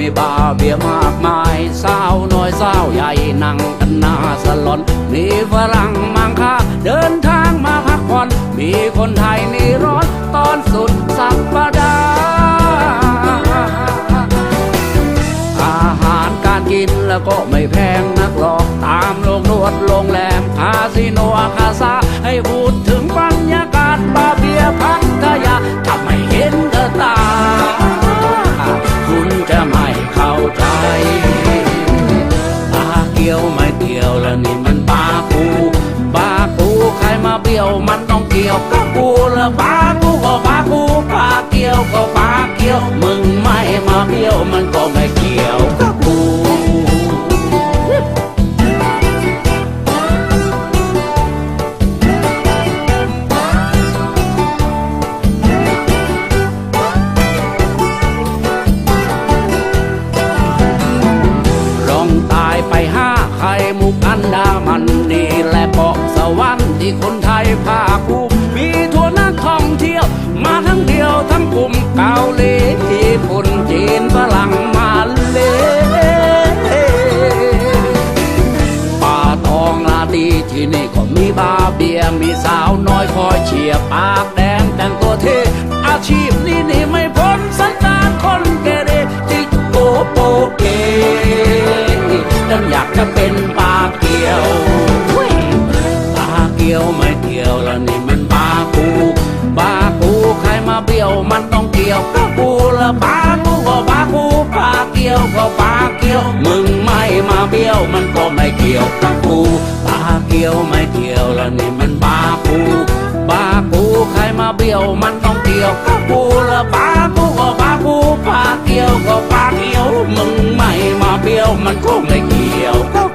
มีบาร์เบียมากมายสาวน้อยสาวใหญ่นั่งกันหน้าสลอน มีฝรั่งมังค่าเดินทางมาพักผ่อน มีคนไทยนี่ร้อนตอนสุดสัปดาห์อาหารการกินแล้วก็ไม่แพงนักหรอก ตามโรงนวดโรงแรมคาสิโนอาคาซา ไม่เข้าใจปาเกี่ยวไม่เกี่ยวแล้วนี่มันปาปูปาปูใครมาเบี้ยวมันต้องเกี่ยวกับปูแล้วปากูก็ปา มุกอันดามันนี่แหละเกาะสวรรค์ที่คนไทยภาคภูมิมีทัวร์นักท่องเที่ยว มาทั้งเดียวทั้งกลุ่มเกาหลีญี่ปุ่นจีนฝรั่งมาเลป่าทองลาตีที่นี่ก็มีบาเบียมีสาวน้อยคอยเชียร์ปากแดงแต่งตัวเท่อาชีพนี้นี่ไม่พ้นสันดานคนเกเรจิกโกโปเกดันอยากจะเป็น เบี้ยวมันต้องเกี่ยวกับกูละปากูก็ปากูปาเกี่ยวก็ปาเกี่ยว มึงไม่มาเบี้ยวมันก็ไม่เกี่ยวกับกูปาเกี่ยวไม่เกี่ยวแล้วนี่มันปากูปากูใครมาเบี้ยวมันต้องเกี่ยวกับกูละปากูก็ปากูปาเกี่ยวก็ปาเกี่ยว มึงไม่มาเบี้ยวมันก็ไม่เกี่ยวกับ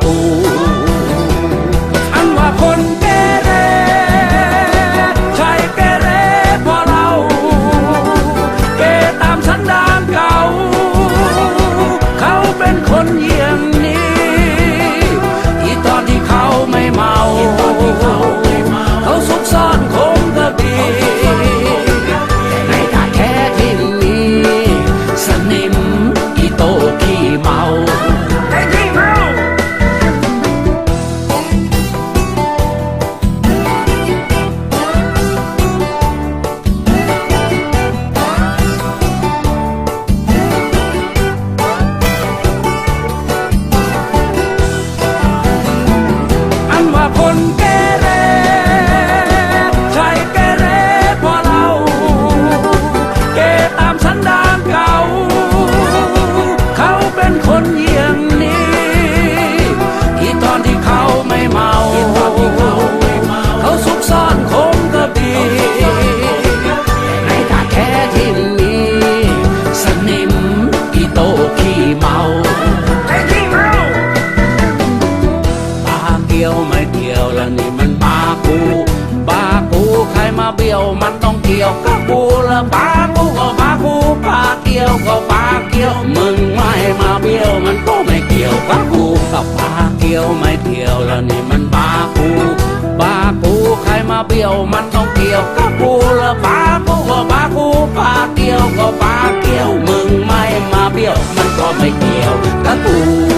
มาเบี้ยวมันต้องเกี่ยวกับกูละปากูก็ปากูปาเกี่ยวก็ปาเกี่ยว มึงไม่มาเบี้ยวมันก็ไม่เกี่ยวกับกูกับปาเกี่ยวไม่เกี่ยวแล้วนี่มันปากูปากูใครมาเบี้ยวมันต้องเกี่ยวกับกูละปากูก็ปากูปาเกี่ยวก็ปาเกี่ยว มึงไม่มาเบี้ยวมันก็ไม่เกี่ยวกับกู